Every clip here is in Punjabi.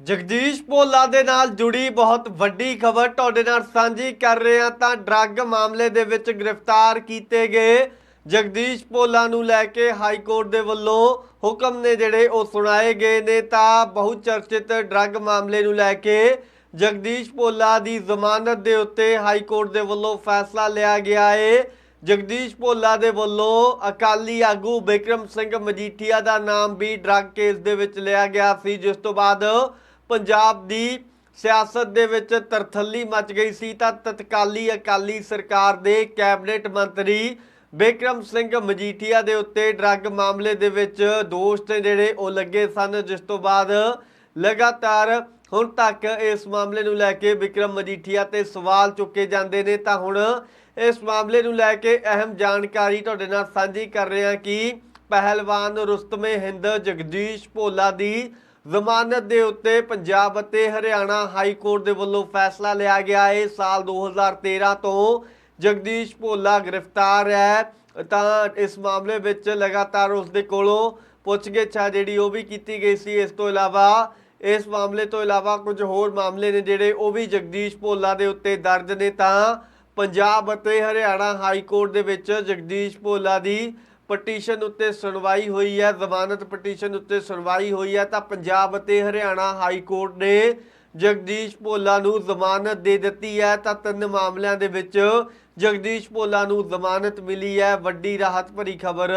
ਜਗਦੀਸ਼ ਭੋਲਾ ਦੇ ਨਾਲ ਜੁੜੀ ਬਹੁਤ ਵੱਡੀ ਖਬਰ ਤੁਹਾਡੇ ਨਾਲ ਸਾਂਝੀ ਕਰ ਰਹੇ ਹਾਂ ਤਾਂ ਡਰੱਗ ਮਾਮਲੇ ਦੇ ਵਿੱਚ ਗ੍ਰਿਫਤਾਰ ਕੀਤੇ ਗਏ ਜਗਦੀਸ਼ ਭੋਲਾ ਨੂੰ ਲੈ ਕੇ ਹਾਈ ਕੋਰਟ ਦੇ ਵੱਲੋਂ ਹੁਕਮ ਨੇ ਜਿਹੜੇ ਉਹ ਸੁਣਾਏ ਗਏ ਨੇ ਤਾਂ ਬਹੁ ਚਰਚਿਤ ਡਰੱਗ ਮਾਮਲੇ ਨੂੰ ਲੈ ਕੇ ਜਗਦੀਸ਼ ਭੋਲਾ ਦੀ ਜ਼ਮਾਨਤ ਦੇ ਉੱਤੇ ਹਾਈ ਕੋਰਟ ਦੇ ਵੱਲੋਂ ਫੈਸਲਾ ਲਿਆ ਗਿਆ ਏ। ਜਗਦੀਸ਼ ਭੋਲਾ ਦੇ ਵੱਲੋਂ ਅਕਾਲੀ ਆਗੂ ਬਿਕਰਮ ਸਿੰਘ ਮਜੀਠੀਆ ਦਾ ਨਾਮ ਵੀ ਡਰੱਗ ਕੇਸ ਦੇ ਵਿੱਚ ਲਿਆ ਗਿਆ ਸੀ, ਜਿਸ ਤੋਂ ਬਾਅਦ ਪੰਜਾਬ ਦੀ ਸਿਆਸਤ ਦੇ ਵਿੱਚ ਤਰਥੱਲੀ ਮਚ ਗਈ ਸੀ ਤਾਂ ਤਤਕਾਲੀ ਅਕਾਲੀ ਸਰਕਾਰ ਦੇ ਕੈਬਨਿਟ ਮੰਤਰੀ ਬਿਕਰਮ ਸਿੰਘ ਮਜੀਠੀਆ ਦੇ ਉੱਤੇ ਡਰੱਗ ਮਾਮਲੇ ਦੇ ਵਿੱਚ ਦੋਸ਼ ਤੇ ਜਿਹੜੇ ਉਹ ਲੱਗੇ ਸਨ, ਜਿਸ ਤੋਂ ਬਾਅਦ ਲਗਾਤਾਰ ਹੁਣ ਤੱਕ ਇਸ ਮਾਮਲੇ ਨੂੰ ਲੈ ਕੇ ਵਿਕਰਮ ਮਜੀਠੀਆ ਤੇ ਸਵਾਲ ਚੁੱਕੇ ਜਾਂਦੇ ਨੇ। ਤਾਂ ਹੁਣ ਇਸ ਮਾਮਲੇ ਨੂੰ ਲੈ ਕੇ ਅਹਿਮ ਜਾਣਕਾਰੀ ਤੁਹਾਡੇ ਨਾਲ ਸਾਂਝੀ ਕਰ ਰਹੇ ਹਾਂ ਕਿ ਪਹਿਲਵਾਨ ਰੁਸਤਮੇ ਹਿੰਦ ਜਗਦੀਸ਼ ਭੋਲਾ ਦੀ ਜ਼ਮਾਨਤ ਦੇ ਉੱਤੇ ਪੰਜਾਬ ਅਤੇ ਹਰਿਆਣਾ ਹਾਈ ਕੋਰਟ ਦੇ ਵੱਲੋਂ ਫੈਸਲਾ ਲਿਆ ਗਿਆ ਹੈ ਸਾਲ 2013 ਤੋਂ ਜਗਦੀਸ਼ ਭੋਲਾ ਗ੍ਰਿਫਤਾਰ ਹੈ। ਤਾਂ ਇਸ ਮਾਮਲੇ ਵਿੱਚ ਲਗਾਤਾਰ ਉਸ ਦੇ ਕੋਲੋਂ ਪੁੱਛਗਿੱਛ ਆ ਜਿਹੜੀ ਉਹ ਵੀ ਕੀਤੀ ਗਈ ਸੀ। ਇਸ ਤੋਂ ਇਲਾਵਾ, ਇਸ ਮਾਮਲੇ ਤੋਂ ਇਲਾਵਾ ਕੁਝ ਹੋਰ ਮਾਮਲੇ ਨੇ ਜਿਹੜੇ ਉਹ ਵੀ ਜਗਦੀਸ਼ ਭੋਲਾ ਦੇ ਉੱਤੇ ਦਰਜ ਨੇ। ਤਾਂ ਪੰਜਾਬ ਅਤੇ ਹਰਿਆਣਾ ਹਾਈ ਕੋਰਟ ਦੇ ਵਿੱਚ ਜਗਦੀਸ਼ ਭੋਲਾ ਦੀ ਪਟੀਸ਼ਨ ਉੱਤੇ ਸੁਣਵਾਈ ਹੋਈ ਹੈ, ਜ਼ਮਾਨਤ ਪਟੀਸ਼ਨ ਉੱਤੇ ਸੁਣਵਾਈ ਹੋਈ ਹੈ, ਤਾਂ ਪੰਜਾਬ ਅਤੇ ਹਰਿਆਣਾ ਹਾਈ ਕੋਰਟ ਨੇ ਜਗਦੀਸ਼ ਭੋਲਾ ਨੂੰ ਜ਼ਮਾਨਤ ਦੇ ਦਿੱਤੀ ਹੈ, ਤਾਂ ਤਿੰਨ ਮਾਮਲਿਆਂ ਦੇ ਵਿੱਚ ਜਗਦੀਸ਼ ਭੋਲਾ ਨੂੰ ਜ਼ਮਾਨਤ ਮਿਲੀ ਹੈ। ਵੱਡੀ ਰਾਹਤ ਭਰੀ ਖਬਰ,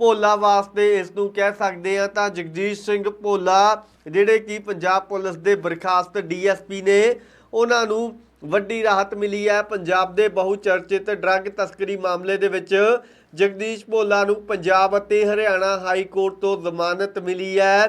ਭੋਲਾ ਵਾਸਤੇ ਇਸ ਨੂੰ ਕਹਿ ਸਕਦੇ ਆ ਤਾਂ ਜਗਦੀਸ਼ ਸਿੰਘ ਭੋਲਾ, ਜਿਹੜੇ ਕਿ ਪੰਜਾਬ ਪੁਲਿਸ ਦੇ ਬਰਖਾਸਤ ਡੀਐਸਪੀ ਨੇ, ਉਹਨਾਂ ਨੂੰ ਵੱਡੀ ਰਾਹਤ ਮਿਲੀ ਹੈ। ਪੰਜਾਬ ਦੇ ਬਹੁ ਚਰਚਿਤ ਡਰੱਗ ਤਸਕਰੀ ਮਾਮਲੇ ਦੇ ਵਿੱਚ ਜਗਦੀਸ਼ ਭੋਲਾ ਨੂੰ ਪੰਜਾਬ ਅਤੇ ਹਰਿਆਣਾ ਹਾਈ ਕੋਰਟ ਤੋਂ ਜ਼ਮਾਨਤ ਮਿਲੀ ਹੈ।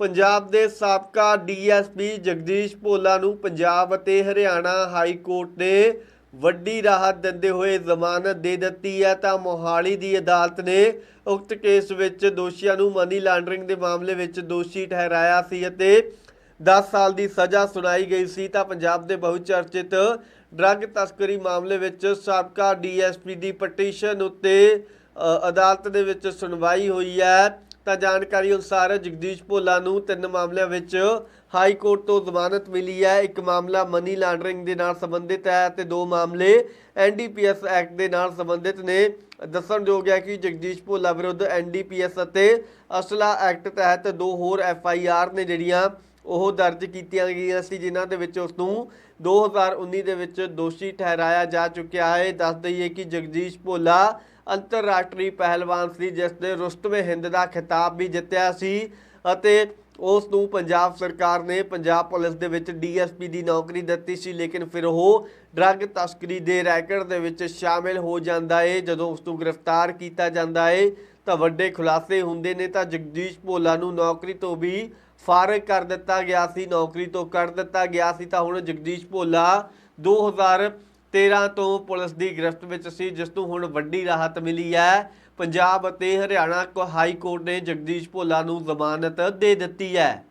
ਪੰਜਾਬ ਦੇ ਸਾਬਕਾ ਡੀਐਸਪੀ ਜਗਦੀਸ਼ ਭੋਲਾ ਨੂੰ ਪੰਜਾਬ ਅਤੇ ਹਰਿਆਣਾ ਹਾਈ ਕੋਰਟ ਨੇ ਵੱਡੀ ਰਾਹਤ ਦਿੰਦੇ ਹੋਏ ਜ਼ਮਾਨਤ ਦੇ ਦਿੱਤੀ ਹੈ ਤਾਂ ਮੋਹਾਲੀ ਦੀ ਅਦਾਲਤ ਨੇ ਉਕਤ ਕੇਸ ਵਿੱਚ ਦੋਸ਼ੀਆਂ ਨੂੰ ਮਨੀ ਲਾਂਡਰਿੰਗ ਦੇ ਮਾਮਲੇ ਵਿੱਚ ਦੋਸ਼ੀ ਠਹਿਰਾਇਆ ਸੀ ਅਤੇ 10 ਸਾਲ ਦੀ ਸਜ਼ਾ ਸੁਣਾਈ ਗਈ ਸੀ ਤਾਂ ਪੰਜਾਬ ਦੇ ਬਹੁਚਰਚਿਤ ਡਰੱਗ ਤਸਕਰੀ ਮਾਮਲੇ ਵਿੱਚ ਸਾਬਕਾ ਡੀਐਸਪੀ ਦੀ ਪਟੀਸ਼ਨ ਉੱਤੇ ਅਦਾਲਤ ਦੇ ਵਿੱਚ ਸੁਣਵਾਈ ਹੋਈ ਹੈ। ਤਾਂ ਜਾਣਕਾਰੀ ਅਨੁਸਾਰ ਜਗਦੀਸ਼ ਭੋਲਾ ਨੂੰ ਤਿੰਨ ਮਾਮਲਿਆਂ ਵਿੱਚ ਹਾਈ ਕੋਰਟ ਤੋਂ ਜ਼ਮਾਨਤ ਮਿਲੀ ਹੈ। ਇੱਕ ਮਾਮਲਾ ਮਨੀ ਲਾਂਡਰਿੰਗ ਦੇ ਨਾਲ ਸੰਬੰਧਿਤ ਹੈ ਤੇ ਦੋ ਮਾਮਲੇ ਐਨਡੀਪੀਐਸ ਐਕਟ ਦੇ ਨਾਲ ਸੰਬੰਧਿਤ ਨੇ। ਦੱਸਣਯੋਗ ਹੈ ਕਿ ਜਗਦੀਸ਼ ਭੋਲਾ ਵਿਰੁੱਧ ਐਨਡੀਪੀਐਸ ਅਤੇ ਅਸਲਾ ਐਕਟ ਤਹਿਤ ਦੋ ਹੋਰ ਐਫਆਈਆਰ ਨੇ ਜਿਹੜੀਆਂ ਉਹ ਦਰਜ ਕੀਤੀਆਂ ਗਈਆਂ ਸੀ, ਜਿਨ੍ਹਾਂ ਦੇ ਵਿੱਚ ਉਸ ਨੂੰ 2019 ਦੇ ਵਿੱਚ ਦੋਸ਼ੀ ਠਹਿਰਾਇਆ ਜਾ ਚੁੱਕਿਆ ਹੈ। ਦੱਸ ਦਈਏ ਕਿ ਜਗਦੀਸ਼ ਭੋਲਾ ਅੰਤਰਰਾਸ਼ਟਰੀ ਪਹਿਲਵਾਨ ਸੀ, ਜਿਸ ਨੇ ਰੁਸਤਮੇ ਹਿੰਦ ਦਾ ਖਿਤਾਬ ਵੀ ਜਿੱਤਿਆ ਸੀ ਅਤੇ ਉਸ ਨੂੰ ਪੰਜਾਬ ਸਰਕਾਰ ਨੇ ਪੰਜਾਬ ਪੁਲਿਸ ਦੇ ਵਿੱਚ ਡੀਐਸਪੀ ਦੀ ਨੌਕਰੀ ਦਿੱਤੀ ਸੀ, ਲੇਕਿਨ ਫਿਰ ਉਹ ਡਰੱਗ ਤਸਕਰੀ ਦੇ ਰੈਕਟ ਦੇ ਵਿੱਚ ਸ਼ਾਮਿਲ ਹੋ ਜਾਂਦਾ ਏ ਜਦੋਂ ਉਸ ਨੂੰ ਗ੍ਰਿਫਤਾਰ ਕੀਤਾ ਜਾਂਦਾ ਏ ਤਾਂ ਵੱਡੇ ਖੁਲਾਸੇ ਹੁੰਦੇ ਨੇ, ਤਾਂ ਜਗਦੀਸ਼ ਭੋਲਾ ਨੂੰ ਨੌਕਰੀ ਤੋਂ ਵੀ ਫਾਰਗ ਕਰ ਦਿੱਤਾ ਗਿਆ ਸੀ, ਨੌਕਰੀ ਤੋਂ ਕੱਢ ਦਿੱਤਾ ਗਿਆ ਸੀ, ਤਾਂ ਹੁਣ ਜਗਦੀਸ਼ ਭੋਲਾ 2013 ਤੋਂ ਪੁਲਿਸ ਦੀ ਗ੍ਰਿਫਤ ਵਿੱਚ ਸੀ, ਜਿਸ ਨੂੰ ਹੁਣ ਵੱਡੀ ਰਾਹਤ ਮਿਲੀ ਹੈ। ਪੰਜਾਬ ਅਤੇ ਹਰਿਆਣਾ ਕੋ ਹਾਈ ਕੋਰਟ ਨੇ ਜਗਦੀਸ਼ ਭੋਲਾ ਨੂੰ ਜ਼ਮਾਨਤ ਦੇ ਦਿੱਤੀ ਹੈ।